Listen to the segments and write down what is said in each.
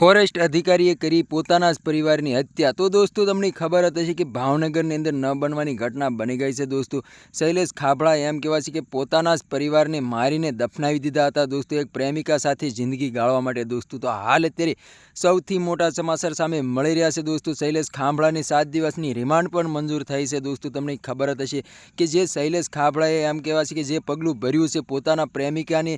Forest અધિકારીએ કરી પોતાના જ પરિવારની હત્યા. તો દોસ્તો, તમને ખબર જ હશે કે ભાવનગરની અંદર ન બનવાની ઘટના બની ગઈ છે દોસ્તો. શૈલેષ ખાબડા એમ કહેવાય છે કે પોતાના જ પરિવારને મારીને દફનાવી દીધા હતા દોસ્તો, એક પ્રેમિકા સાથે જિંદગી ગાળવા માટે દોસ્તો. તો હાલ અત્યારે સૌથી મોટા સમાચાર સામે મળી રહ્યા છે દોસ્તો. શૈલેષ ખાંભળાની સાત દિવસની રિમાન્ડ પણ મંજૂર થઈ છે દોસ્તો. તમને ખબર હશે કે જે શૈલેષ ખાબડાએ એમ કહેવાય છે કે જે પગલું ભર્યું છે પોતાના પ્રેમિકાને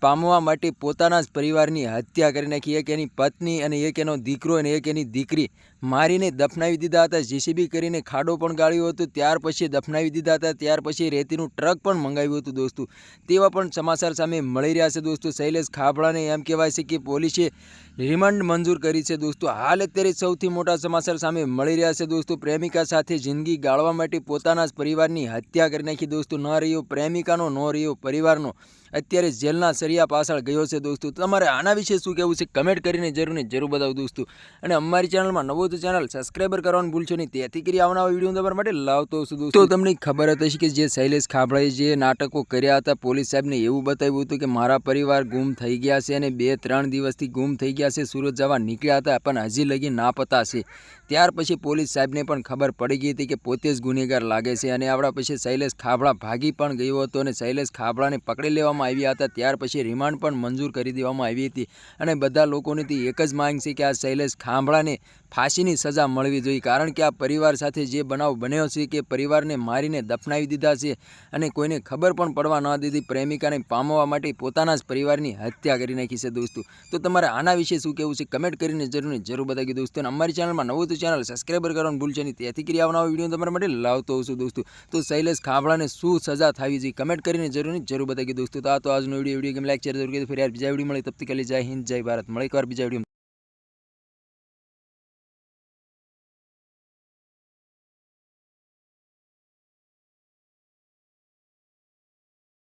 પામવા માટે પોતાના જ પરિવારની હત્યા કરી નાખી. એક એની પત્ની અને એક એનો દીકરો અને એક એની દીકરી મારીને દફનાવી દીધા હતા. જેસીબી કરીને ખાડો પણ ગાળ્યો હતો. ત્યાર પછી દફનાવી દીધા હતા. ત્યાર પછી રેતીનું ટ્રક પણ મંગાવ્યું હતું દોસ્તો. તેવા પણ સમાચાર સામે મળી રહ્યા છે દોસ્તો. શૈલેષ ખાબડાને એમ કહેવાય છે કે પોલીસે રિમાન્ડ મંજૂર કરી છે દોસ્તો. હાલ અત્યારે સૌથી મોટા સમાચાર સામે મળી રહ્યા છે દોસ્તો. પ્રેમિકા સાથે જિંદગી ગાળવા માટે પોતાના જ પરિવારની હત્યા કરી નાખી દોસ્તો. ન રહ્યો પ્રેમિકાનો, ન રહ્યો પરિવારનો. અત્યારે જેલના સરિયા પાછળ ગયો છે દોસ્તો. તમારે આના વિશે શું કહેવું છે? કમેન્ટ કરીને જરૂર ને જરૂર બતાવો દોસ્તો. અને અમારી ચેનલમાં નવો તો ચેનલ સબસ્ક્રાઈબર કરવાનું ભૂલશો નહીં. તેથી કરી આવનારા વીડિયો તમારા માટે લાવતો છું દોસ્તો. તમને ખબર હતી કે જે શૈલેષ ખાબડાએ જે નાટકો કર્યા હતા, પોલીસ સાહેબને એવું બતાવ્યું હતું કે મારા પરિવાર ગુમ થઈ ગયા છે અને બે ત્રણ દિવસથી ગુમ થઈ ગયા છે. સુરત જવા નીકળ્યા હતા, પણ હજી લગી નાપતા છે. ત્યાર પછી પોલીસ સાહેબને પણ ખબર પડી ગઈ હતી કે પોતે જ ગુનેગાર લાગે છે અને આપણા પછી શૈલેષ ખાબડા ભાગી પણ ગયો હતો અને શૈલેષ ખાબડાને પકડી લેવામાં આવ્યા હતા. ત્યાર પછી રિમાન્ડ પણ મંજૂર કરી દેવામાં આવી હતી. અને બધા લોકોની તે એક જ માંગ છે કે આ શૈલેષ ખાંભળાને ફાંસીની સજા મળવી જોઈએ. કારણ કે આ પરિવાર સાથે જે બનાવ બન્યો છે કે પરિવારને મારીને દફનાવી દીધા છે અને કોઈને ખબર પણ પડવા ન દીધી. પ્રેમિકાને પામવા માટે પોતાના જ પરિવારની હત્યા કરી નાખી છે દોસ્તો. તો તમારે આના વિશે શું કહેવું છે? કમેન્ટ કરીને જરૂર જરૂર બતાવી દોસ્તો. અને અમારી ચેનલમાં નવું તો ચેનલ સબસ્ક્રાઈબર કરવાનું ભૂલશે નહીં. તેથી કરી આવનારો વીડિયો તમારા માટે લાવતો હોઉં છું દોસ્તો. તો શૈલેષ ખાંભળાને શું સજા થવી જોઈએ? કમેન્ટ કરીને જરૂર જરૂર બતાવી દોસ્તો. તો આ તો આજનો video video game like share જરૂર કરી, ફરી યાર બીજા વીડિયો મળે. તબ તક જય હિન્દ, જય ભારત. મળે એકવાર બીજા વીડિયો